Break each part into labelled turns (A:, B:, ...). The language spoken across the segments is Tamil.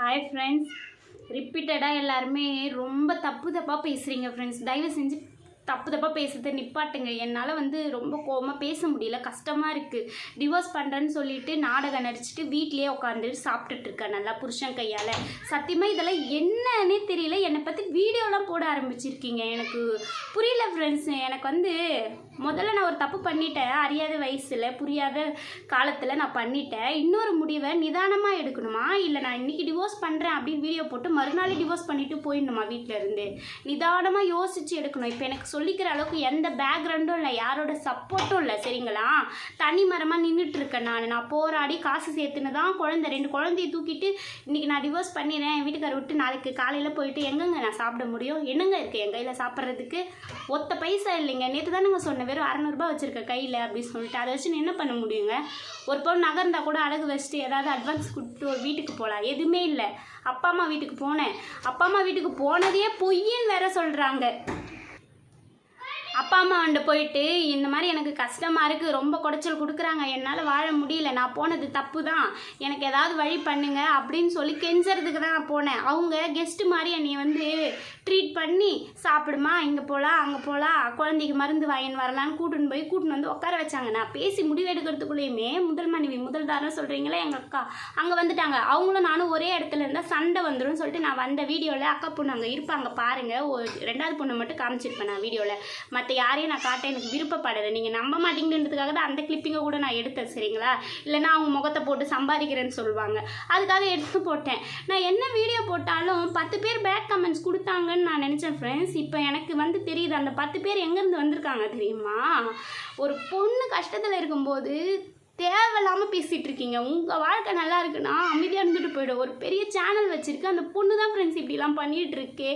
A: ஹாய் ஃப்ரெண்ட்ஸ் ரிப்பீட்டடாக எல்லாருமே ரொம்ப தப்பு தப்பாக பேசுகிறீங்க ஃப்ரெண்ட்ஸ் தயவு செஞ்சு தப்பு தப்பாக பேசுறதை நிப்பாட்டுங்க. என்னால் வந்து ரொம்ப கோவமாக பேச முடியல. கஷ்டமாக இருக்குது டிவோர்ஸ் பண்ணுறேன்னு சொல்லிட்டு நாடகம் நடிச்சிட்டு வீட்லேயே உட்காந்துட்டு சாப்பிட்டுட்ருக்கேன் நல்லா புருஷன் கையால். சத்தியமாக இதெல்லாம் என்னன்னே தெரியல. என்னை பற்றி வீடியோலாம் போட ஆரம்பிச்சிருக்கீங்க. எனக்கு புரியல ஃப்ரெண்ட்ஸ் எனக்கு வந்து முதல்ல நான் ஒரு தப்பு பண்ணிட்டேன். அறியாத வயசில் புரியாத காலத்தில் நான் பண்ணிட்டேன். இன்னொரு முடிவை நிதானமாக எடுக்கணுமா? இல்லை நான் இன்னைக்கு டிவோர்ஸ் பண்ணுறேன் அப்படின்னு வீடியோ போட்டு மறுநாள் டிவோர்ஸ் பண்ணிட்டு போயிடணுமா வீட்டிலேருந்து நிதானமாக யோசித்து எடுக்கணும். இப்போ எனக்கு சொல்லிக்கிற அளவுக்கு எந்த பேக்ரவுண்டும் இல்லை யாரோட சப்போர்ட்டும் இல்லை சரிங்களா? தனி மரமாக நின்றுட்டு இருக்கேன் நான். நான் போராடி காசு சேர்த்துன்னு தான் குழந்தை ரெண்டு குழந்தைய தூக்கிட்டு இன்றைக்கி நான் டிவோர்ஸ் பண்ணிடுறேன். என் வீட்டுக்கார விட்டு நாளைக்கு காலையில் போயிட்டு எங்கெங்க நான் சாப்பிட முடியும்? என்னங்க இருக்குது என் கையில் சாப்பிட்றதுக்கு? ஒத்த பைசா இல்லைங்க. நேற்று தானுங்க சொன்னேன் வெறும் அறநூறுபா வச்சுருக்க கையில் அப்படின்னு சொல்லிட்டு. அதை வச்சு நான் என்ன பண்ண முடியுங்க? ஒரு பவுன் நகர்ந்தால் கூட அழகு வச்சுட்டு ஏதாவது அட்வான்ஸ் கொடுத்து ஒரு வீட்டுக்கு போகலாம் எதுவுமே இல்லை. அப்பா அம்மா வீட்டுக்கு போனேன். அப்பா அம்மா வீட்டுக்கு போனதையே பொய்யின்னு வேற சொல்கிறாங்க அப்பா அம்மா வந்து போயிட்டு இந்த மாதிரி எனக்கு கஷ்டமாக இருக்குது ரொம்ப குடைச்சல் கொடுக்குறாங்க என்னால் வாழ முடியல நான் போனது தப்பு தான் எனக்கு ஏதாவது வழி பண்ணுங்க அப்படின்னு சொல்லி கெஞ்சறதுக்கு தான் நான் போனேன். அவங்க கெஸ்ட்டு மாதிரி என்னை வந்து ட்ரீட் பண்ணி சாப்பிடுமா இங்கே போகலாம் அங்கே போகலாம் குழந்தைக்கு மருந்து வாங்கின்னு வரலான்னு கூட்டின்னு போய் கூட்டின்னு வந்து உட்கார வச்சாங்க. நான் பேசி முடிவு எடுக்கிறதுக்குள்ளேயுமே முதல் மனைவி முதல்தாரம் சொல்கிறீங்களே எங்கள் அக்கா அங்கே வந்துட்டாங்க. அவங்களும் நானும் ஒரே இடத்துல இருந்தால் சண்டை வந்துடும் சொல்லிட்டு நான் வந்த வீடியோவில் அக்கா பொண்ணு அங்கே இருப்பாங்க பாருங்கள் ரெண்டாவது பொண்ணு மட்டும் காமிச்சிருப்பேன் நான் வீடியோவில் மற்ற யாரையும் நான் காட்ட எனக்கு விருப்பப்படலை. நீங்கள் நம்ப மாட்டீங்கன்றதுக்காக தான் அந்த கிளிப்பிங்கை கூட நான் எடுத்தேன் சரிங்களா? இல்லைனா அவங்க முகத்தை போட்டு சம்பாதிக்கிறேன்னு சொல்லுவாங்க. அதுக்காக எடுத்து போட்டேன். நான் என்ன வீடியோ போட்டாலும் பத்து பேர் பேட் கமெண்ட்ஸ் கொடுத்தாங்கன்னு நான் நினச்சேன் ஃப்ரெண்ட்ஸ் இப்போ எனக்கு வந்து தெரியுது அந்த பத்து பேர் எங்கேருந்து வந்திருக்காங்க தெரியுமா? ஒரு பொண்ணு கஷ்டத்தில் இருக்கும்போது தேவையில்லாமல் பேசிகிட்டு இருக்கீங்க. உங்கள் வாழ்க்கை நல்லா இருக்குன்னா அமைதியாக இருந்துட்டு போயிடும் ஒரு பெரிய சேனல் வச்சுருக்கு. அந்த பொண்ணு தான் ஃப்ரெண்ட்ஸ் இப்படிலாம் பண்ணிகிட்டு இருக்கே.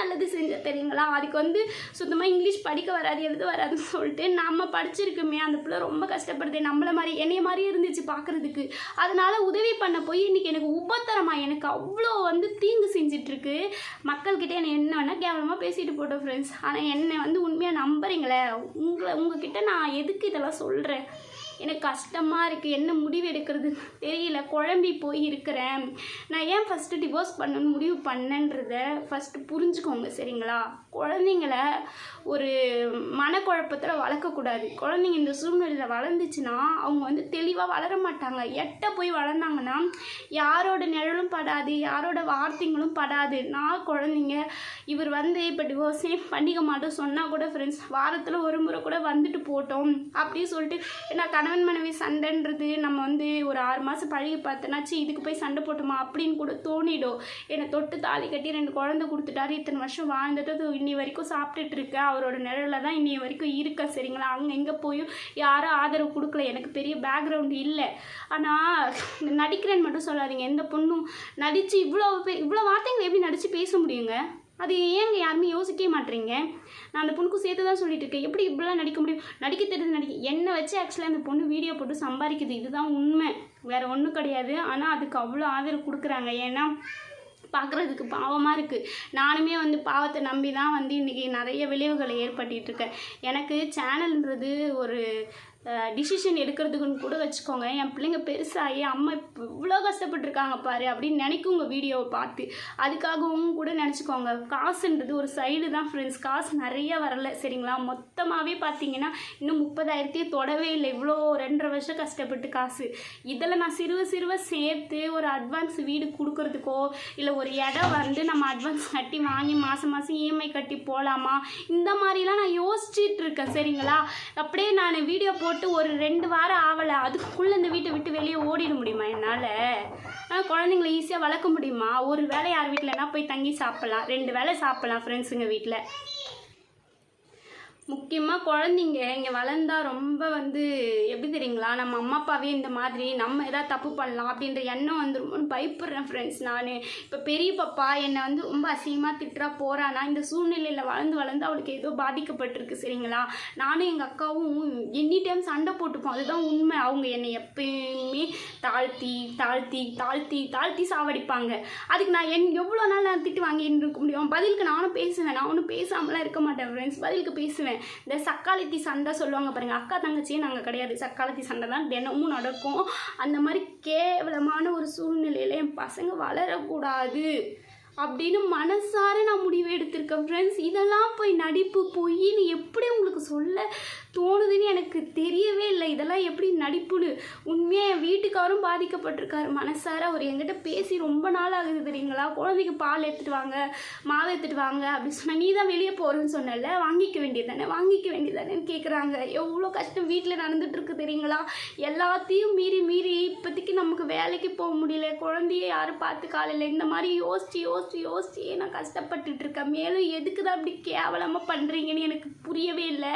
A: நல்லது செஞ்ச தெரியுங்களா? அதுக்கு வந்து சுத்தமாக இங்கிலீஷ் படிக்க வராது எழுத வராதுன்னு சொல்லிட்டு நம்ம படிச்சிருக்குமே. அந்த பிள்ளை ரொம்ப கஷ்டப்படுது. நம்மள மாதிரி என்னைய மாதிரியே இருந்துச்சு பார்க்குறதுக்கு அதனால் உதவி பண்ண போய் இன்றைக்கி எனக்கு உபத்தரமாக எனக்கு அவ்வளோ வந்து தீங்கு செஞ்சிட்ருக்கு மக்கள்கிட்ட என்னை என்ன வேணால் கேவலமாக பேசிட்டு போட்டோம் ஃப்ரெண்ட்ஸ் ஆனால் என்னை வந்து உண்மையாக நம்புறீங்களே? உங்களை உங்ககிட்ட நான் எதுக்கு இதெல்லாம் சொல்கிறேன் எனக்கு கஷ்டமாக இருக்குது என்ன முடிவு எடுக்கிறது? தெரியல. குழம்பி போய் இருக்கிறேன். நான் ஏன் ஃபஸ்ட்டு டிவோர்ஸ் பண்ணணும்னு முடிவு பண்ணன்றத ஃபஸ்ட்டு புரிஞ்சுக்கோங்க சரிங்களா? குழந்தைங்கள ஒரு மனக்குழப்பத்தில் வளர்க்கக்கூடாது. குழந்தைங்க இந்த சூழ்நிலையில் வளர்ந்துச்சுன்னா அவங்க வந்து தெளிவாக வளர மாட்டாங்க. எட்ட போய் வளர்ந்தாங்கன்னா யாரோட நிழலும் படாது யாரோட வார்த்தைங்களும் படாது. நான் குழந்தைங்க இவர் வந்து இப்போ டிவோர்ஸே பண்ணிக்க மாட்டோம். சொன்னால் கூட ஃப்ரெண்ட்ஸ் வாரத்தில் ஒரு முறை கூட வந்துட்டு போட்டோம். அப்படின்னு சொல்லிட்டு நான் கணவன் மனைவி சண்டைன்றது நம்ம வந்து ஒரு ஆறு மாதம் பழகி பார்த்தனாச்சு இதுக்கு போய் சண்டை போட்டோமா அப்படின்னு கூட தோணிடும். என்னை தொட்டு தாலி கட்டி ரெண்டு குழந்தை கொடுத்துட்டாரு இத்தனை வருஷம் வாழ்ந்துட்டு அது இன்னி வரைக்கும் சாப்பிட்டுட்டு இருக்க. அவரோட நிழலில் தான் இன்னி வரைக்கும் இருக்க சரிங்களா? அங்கே எங்கே போயும் யாரும் ஆதரவு கொடுக்கல. எனக்கு பெரிய பேக்ரவுண்ட் இல்லை. ஆனால் நடிக்கிறேன்னு மட்டும் சொல்லாதீங்க. எந்த பொண்ணும் நடித்து இவ்வளோ பே இவ்வளோ வார்த்தைகள் எப்படி நடித்து பேச முடியுங்க? அது ஏங்க யாருமே யோசிக்கவே மாட்டேறீங்க? நான் அந்த பொண்ணுக்கும் சேர்த்து தான் சொல்லிட்டு இருக்கேன் எப்படி இப்படிலாம் நடிக்க முடியும்? நடிக்க தெரிஞ்சு நடிக்க என்னை வச்சு ஆக்சுவலாக அந்த பொண்ணு வீடியோ போட்டு சம்பாதிக்குது இதுதான் உண்மை. வேற ஒன்றும் கிடையாது. ஆனால் அதுக்கு அவ்வளோ ஆதரவு கொடுக்குறாங்க. ஏன்னா பார்க்குறதுக்கு பாவமாக இருக்குது நானுமே வந்து பாவத்தை நம்பி தான் வந்து இன்றைக்கி நிறைய விளைவுகளை ஏற்படுத்திட்டு இருக்கேன். எனக்கு சேனல்ன்றது ஒரு டிசிஷன் எடுக்கிறதுக்குன்னு கூட வச்சுக்கோங்க. என் பிள்ளைங்க பெருசாகி அம்மா இப்போ இவ்வளோ கஷ்டப்பட்டுருக்காங்க பாரு அப்படின்னு நினைக்கும் உங்கள் வீடியோவை பார்த்து. அதுக்காகவும் கூட நினச்சிக்கோங்க. காசுன்றது ஒரு சைடு தான் ஃப்ரெண்ட்ஸ் காசு நிறைய வரல சரிங்களா? மொத்தமாகவே பார்த்தீங்கன்னா இன்னும் முப்பதாயிரத்தையே தொடவே இல்லை. இவ்வளோ ரெண்டரை வருஷம் கஷ்டப்பட்டு காசு. இதில் நான் சிறுவ சிறுவ சேர்த்து ஒரு அட்வான்ஸ் வீடு கொடுக்கறதுக்கோ இல்லை ஒரு இடம் வந்து நம்ம அட்வான்ஸ் கட்டி வாங்கி மாதம் மாதம் இஎம்ஐ கட்டி போகலாமா இந்த மாதிரிலாம் நான் யோசிச்சுட்டு இருக்கேன் சரிங்களா? அப்படியே நான் வீடியோ போட்டு ஒரு ரெண்டு வாரம் ஆகலை அதுக்குள்ளே இந்த வீட்டை விட்டு வெளியே ஓடிட முடியுமா என்னால்? குழந்தைங்கள ஈஸியாக வளர்க்க முடியுமா? ஒரு வேளை யார் வீட்டிலனா போய் தங்கி சாப்பிட்லாம். ரெண்டு வேளை சாப்பிட்லாம் ஃப்ரெண்ட்ஸுங்க வீட்டில் முக்கியமாக குழந்தைங்க இங்கே வளர்ந்தா ரொம்ப வந்து எப்படி தெரியுங்களா? நம்ம அம்மா அப்பாவே இந்த மாதிரி நம்ம எதாவது தப்பு பண்ணலாம் அப்படின்ற எண்ணம் வந்துருமோன்னு பயப்படுறேன் ஃப்ரெண்ட்ஸ் நான். இப்போ பெரிய பாப்பா என்னை வந்து ரொம்ப அசிங்கமாக திட்டுறா போகிறானா இந்த சூழ்நிலையில் வளர்ந்து வளர்ந்து அவளுக்கு ஏதோ பாதிக்கப்பட்டிருக்கு சரிங்களா? நானும் எங்கள் அக்காவும் எனி டைம் சண்டை போட்டுப்போம். அதுதான் உண்மை. அவங்க என்னை எப்பயுமே தாழ்த்தி தாழ்த்தி தாழ்த்தி தாழ்த்தி சாவடிப்பாங்க. அதுக்கு நான் என் எவ்வளோ நாள் நான் திட்டு வாங்கிட்டு இருக்க முடியும்? பதிலுக்கு நானும் பேசுவேன். நான் ஒன்றும் பேசாமலாம் இருக்க மாட்டேன் ஃப்ரெண்ட்ஸ் பதிலுக்கு பேசுவேன். இந்த சக்காலத்தி சண்டை சொல்லுவாங்க பாருங்கள் அக்கா தங்கச்சியும் நாங்கள் கிடையாது. சக்காலத்தி சண்டை தான் தினமும் நடக்கும். அந்த மாதிரி கேவலமான ஒரு சூழ்நிலையில் என் பசங்க வளரக்கூடாது அப்படின்னு மனசார நான் முடிவு எடுத்திருக்கேன் ஃப்ரெண்ட்ஸ் இதெல்லாம் போய் நடிப்பு போய் நீ எப்படி உங்களுக்கு சொல்ல தோணுதுன்னு எனக்கு தெரியவே இல்லை. இதெல்லாம் எப்படி நடிப்புன்னு. உண்மையாக என் வீட்டுக்காரும் பாதிக்கப்பட்டிருக்காரு. மனசார அவர் என்கிட்ட பேசி ரொம்ப நாள் ஆகுது தெரியுங்களா? குழந்தைக்கு பால் எடுத்துகிட்டு வாங்க மாவு எடுத்துட்டு வாங்க அப்படி சொன்னால் நீ தான் வெளியே போகிறேன்னு சொன்னல வாங்கிக்க வேண்டியது தானே வாங்கிக்க வேண்டியது தானேன்னு கேட்குறாங்க எவ்வளோ கஷ்டம் வீட்டில் நடந்துகிட்ருக்கு தெரியுங்களா? எல்லாத்தையும் மீறி மீறி இப்போதைக்கு நமக்கு வேலைக்கு போக முடியல. குழந்தைய யாரும் பார்த்து காலையில் இந்த மாதிரி யோசிச்சு யோசிச்சு யோசிச்சு நான் கஷ்டப்பட்டுட்டு இருக்கேன். மேலும் எதுக்கு தான் அப்படி கேவலமாக பண்ணுறீங்கன்னு எனக்கு புரியவே இல்லை.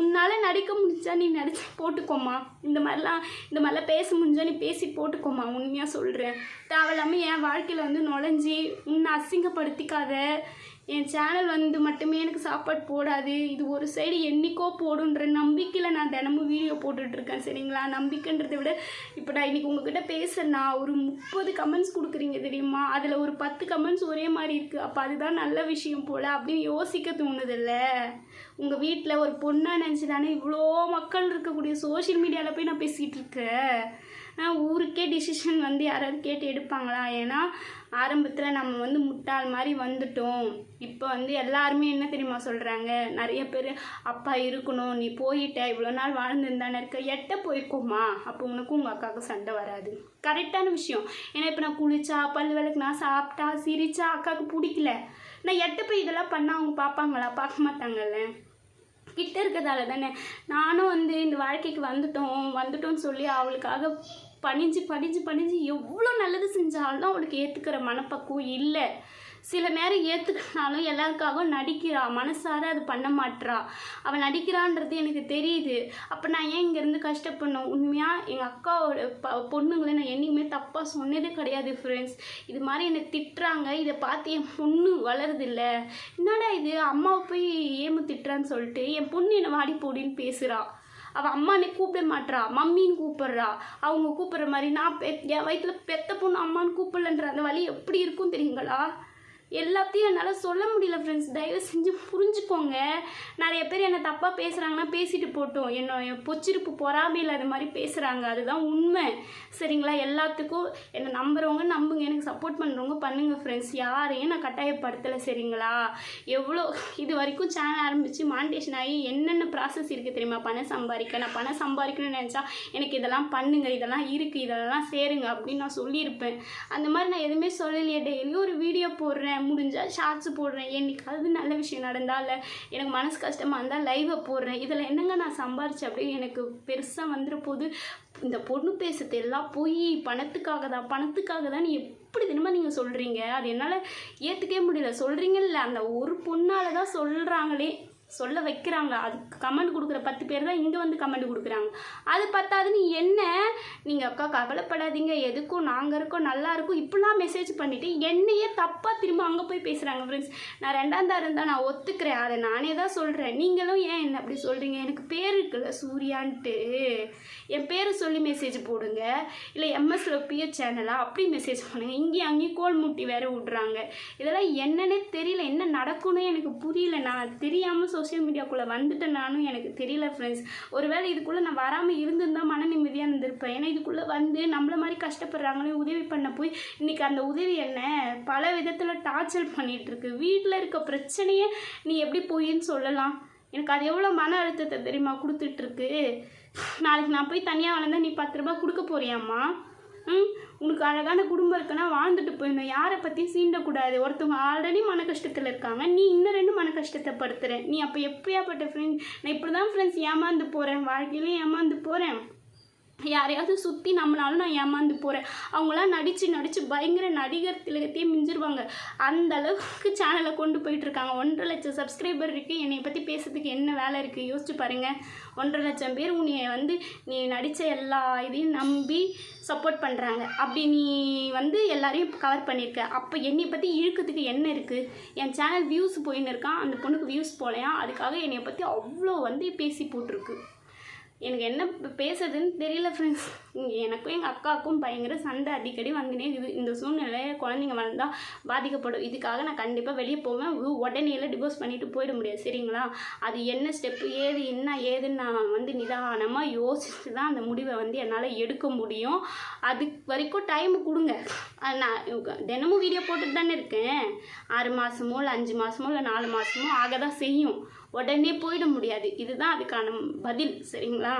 A: உன்னால் நடிக்க முடிஞ்சா நீ நடிச்சு போட்டுக்கோமா இந்த மாதிரிலாம் இந்த மாதிரிலாம் பேச முடிஞ்சா நீ பேசி போட்டுக்கோமா உண்மையாக சொல்கிறேன் தேவையில்லாமல் என் வாழ்க்கையில் வந்து நுழைஞ்சி உன்னை அசிங்கப்படுத்திக்காத. என் சேனல் வந்து மட்டுமே எனக்கு சாப்பாடு போடாது. இது ஒரு சைடு என்னைக்கோ போடுன்ற நம்பிக்கையில் நான் தினமும் வீடியோ போட்டுட்ருக்கேன் சரிங்களா? நம்பிக்கைன்றதை விட இப்போ நான் இன்றைக்கி உங்ககிட்ட பேசுறேன்னா ஒரு முப்பது கமெண்ட்ஸ் கொடுக்குறீங்க தெரியுமா? அதில் ஒரு பத்து கமெண்ட்ஸ் ஒரே மாதிரி இருக்குது அப்போ அதுதான் நல்ல விஷயம் போல் அப்படின்னு யோசிக்க தோணுதில்ல. உங்கள் வீட்டில் ஒரு பொண்ணாக நினச்சி தானே இவ்வளோ மக்கள் இருக்கக்கூடிய சோஷியல் மீடியாவில் போய் நான் பேசிகிட்டு இருக்கேன்? ஊருக்கே டிசிஷன் வந்து யாராவது கேட்டு எடுப்பாங்களா? ஏன்னா ஆரம்பத்தில் நம்ம வந்து முட்டாள் மாதிரி வந்துட்டோம். இப்போ வந்து எல்லாருமே என்ன தெரியுமா சொல்கிறாங்க நிறைய பேர் அப்பா இருக்கணும் நீ போயிட்ட இவ்வளோ நாள் வாழ்ந்துருந்தானே இருக்க எட்ட போய்க்கோமா அப்போ உனக்கும் உங்கள் அக்காவுக்கு சண்டை வராது. கரெக்டான விஷயம். ஏன்னா இப்போ நான் குளிச்சா பல் விளக்கு நான் சாப்பிட்டா சிரிச்சா அக்காவுக்கு பிடிக்கல. நான் எட்ட போய் இதெல்லாம் பண்ணால் அவங்க பார்ப்பாங்களா? பார்க்க மாட்டாங்கல்ல? கிட்ட இருக்கிறதால தானே. நானும் வந்து இந்த வாழ்க்கைக்கு வந்துட்டோம். வந்துட்டோம்னு சொல்லி அவளுக்காக பணிஞ்சு பணிஞ்சு பணிஞ்சு எவ்வளோ நல்லது செஞ்சாலும் அவளுக்கு ஏற்றுக்கிற மனப்பக்குவம் இல்லை. சில நேரம் ஏற்றுக்கினாலும் எல்லாருக்காகவும் நடிக்கிறா மனசார அது பண்ண மாட்றா. அவள் நடிக்கிறான்றது எனக்கு தெரியுது. அப்போ நான் ஏன் இங்கேருந்து கஷ்டப்படணும்? உண்மையாக எங்கள் அக்காவோட ப பொண்ணுங்களை நான் என்றைக்குமே தப்பாக சொன்னதே கிடையாது ஃப்ரெண்ட்ஸ் இது மாதிரி என்னை திட்டுறாங்க. இதை பார்த்து என் பொண்ணு வளருதில்ல. என்னடா இது? அம்மாவை போய் ஏமு திட்டுறான்னு சொல்லிட்டு என் பொண்ணு என்னை வாடி போடின்னு பேசுகிறா அவள் அம்மானே கூப்பிட மாட்றா. மம்மின்னு கூப்பிட்றா. அவங்க கூப்பிட்ற மாதிரி நான் பெ என் வயிற்றுல பெத்த பொண்ணு அம்மான்னு கூப்பிடலன்ற அந்த வழி எப்படி இருக்கும் தெரியுங்களா? எல்லாத்தையும் என்னால் சொல்ல முடியல ஃப்ரெண்ட்ஸ் தயவு செஞ்சு புரிஞ்சுக்கோங்க. நிறைய பேர் என்னை தப்பாக பேசுகிறாங்கன்னா பேசிட்டு போட்டோம். என்ன என் பொச்சிருப்பு பொறாமையில் அது மாதிரி பேசுகிறாங்க அதுதான் உண்மை. சரிங்களா? எல்லாத்துக்கும் என்னை நம்புகிறவங்க நம்புங்க. எனக்கு சப்போர்ட் பண்ணுறவங்க பண்ணுங்கள் ஃப்ரெண்ட்ஸ் யாரையும் நான் கட்டாயப்படுத்தலை சரிங்களா? எவ்வளோ இது வரைக்கும் சேனல் ஆரம்பித்து மானிட்டேஷன் ஆகி என்னென்ன ப்ராசஸ் இருக்குது தெரியுமா? பணம் சம்பாதிக்க நான் பணம் சம்பாதிக்கணும்னு நினச்சா எனக்கு இதெல்லாம் பண்ணுங்க இதெல்லாம் இருக்குது இதெல்லாம் சேருங்க அப்படின்னு நான் சொல்லியிருப்பேன். அந்த மாதிரி நான் எதுவுமே சொல்லலையே. டெய்லியும் ஒரு வீடியோ போடுறேன். முடிஞ்சால் ஷார்ட்ஸ் போடுறேன். என்னைக்காவது நல்ல விஷயம் நடந்தா இல்லை எனக்கு மனசு கஷ்டமாக இருந்தால் லைவை போடுறேன். இதில் என்னங்க நான் சம்பாரிச்சு அப்படின்னு எனக்கு பெருசாக வந்துட போது இந்த பொண்ணு பேசுறது எல்லாம் போய் பணத்துக்காக தான். பணத்துக்காக தான் நீ எப்படி தினமும் நீங்கள் சொல்கிறீங்க அது என்னால் ஏற்றுக்கவே முடியல. சொல்கிறீங்கல்ல அந்த ஒரு பொண்ணால் தான் சொல்கிறாங்களே சொல்ல வைக்கிறாங்க. அதுக்கு கமெண்ட் கொடுக்குற பத்து பேர் தான் இங்கே வந்து கமெண்ட் கொடுக்குறாங்க. அது பத்தாதுன்னு என்ன? நீங்கள் அக்கா கவலைப்படாதீங்க. எதுக்கும் நாங்கள் இருக்கோம் நல்லா இருக்கும். இப்படிலாம் மெசேஜ் பண்ணிவிட்டு என்னையே தப்பாக திரும்ப அங்கே போய் பேசுகிறாங்க ஃப்ரெண்ட்ஸ் நான் ரெண்டாம் தான் இருந்தால் நான் ஒத்துக்கிறேன். அதை நானே தான் சொல்கிறேன் நீங்களும் ஏன் என்ன அப்படி சொல்கிறீங்க எனக்கு பேர் இருக்குல்ல சூர்யான்ட்டு. என் பேரை சொல்லி மெசேஜ் போடுங்க. இல்லை எம்எஸ்ல பிஎச் சேனலாக அப்படி மெசேஜ் பண்ணுங்கள் இங்கேயும் அங்கேயும் கோல் முட்டி வேற விட்றாங்க. இதெல்லாம் என்னன்னே தெரியல. என்ன நடக்கும்னு எனக்கு புரியல. நான் தெரியாமல் சோஷியல் மீடியாக்குள்ளே வந்துட்டேன் நானும். எனக்கு தெரியல ஃப்ரெண்ட்ஸ் ஒருவேளை இதுக்குள்ளே நான் வராமல் இருந்திருந்தா மன நிம்மதியாக இருந்திருப்பேன். ஏன்னா இதுக்குள்ளே வந்து நம்மள மாதிரி கஷ்டப்படுறாங்களே உதவி பண்ண போய் இன்னைக்கு அந்த உதவி என்ன? பல விதத்தில் டார்ச்சர் பண்ணிகிட்ருக்கு வீட்டில் இருக்க பிரச்சனையே நீ எப்படி போயின்னு சொல்லலாம். எனக்கு அது எவ்வளோ மன அழுத்தத்தை தெரியுமா? கொடுத்துட்ருக்கு நாளைக்கு நான் போய் தனியாக வளர்ந்தா நீ பத்து ரூபா கொடுக்க போறியாம்மா? உனக்கு அழகான குடும்பம் இருக்குன்னா வாழ்ந்துட்டு போயிடணும். யாரை பற்றியும் சீண்டக்கூடாது. ஒருத்தவங்க ஆல்ரெடி மன கஷ்டத்தில் இருக்காங்க. நீ இன்னும் ரெண்டு மன கஷ்டத்தை படுத்துற. நீ அப்போ எப்படியாப்பட்ட ஃப்ரெண்ட் நான் இப்படி தான் ஃப்ரெண்ட்ஸ் ஏமாந்து போகிறேன் வாழ்க்கையிலையும் ஏமாந்து போகிறேன் யாரையாவது சுற்றி நம்மளாலும் நான் ஏமாந்து போகிறேன் அவங்களாம் நடித்து நடித்து பயங்கர நடிகர் திலகத்தையே மிஞ்சிருவாங்க. அந்த அளவுக்கு சேனலை கொண்டு போயிட்டுருக்காங்க ஒன்றரை லட்சம் சப்ஸ்கிரைபர் இருக்குது என்னை பற்றி பேசுறதுக்கு என்ன வேலை இருக்குது யோசிச்சு பாருங்கள் ஒன்றரை லட்சம் பேர் உன்னை வந்து நீ நடித்த எல்லா இதையும் நம்பி சப்போர்ட் பண்ணுறாங்க அப்படி நீ வந்து எல்லாரையும் கவர் பண்ணியிருக்க அப்போ என்னை பற்றி இழுக்கிறதுக்கு என்ன இருக்குது என் சேனல் வியூஸ் போயின்னு இருக்கான் அந்த பொண்ணுக்கு வியூஸ் போகலையா அதுக்காக என்னை பற்றி அவ்வளோ வந்து பேசி போட்டிருக்கு. எனக்கு என்ன பேசுறதுன்னு தெரியல ஃப்ரெண்ட்ஸ் எனக்கும் எங்கள் அக்காவுக்கும் பயங்கர சண்டை அடிக்கடி வந்துனே இது இந்த சூழ்நிலையில் குழந்தைங்க வளர்ந்தால் பாதிக்கப்படும். இதுக்காக நான் கண்டிப்பாக வெளியே போவேன். உ- டிவோர்ஸ் பண்ணிட்டு போயிட முடியாது. சரிங்களா? அது என்ன ஸ்டெப்பு ஏது என்ன ஏதுன்னு நான் வந்து நிதானமாக யோசித்து தான் அந்த முடிவை வந்து என்னால் எடுக்க முடியும். அது வரைக்கும் டைம் கொடுங்க. அது நான் தினமும் வீடியோ போட்டுட்டு தானே இருக்கேன். ஆறு மாதமோ இல்லை அஞ்சு மாதமோ இல்லை நாலு மாதமோ ஆக தான் செய்யும். உடனே போயிட முடியாது. இதுதான் அதுக்கான பதில் சரிங்களா?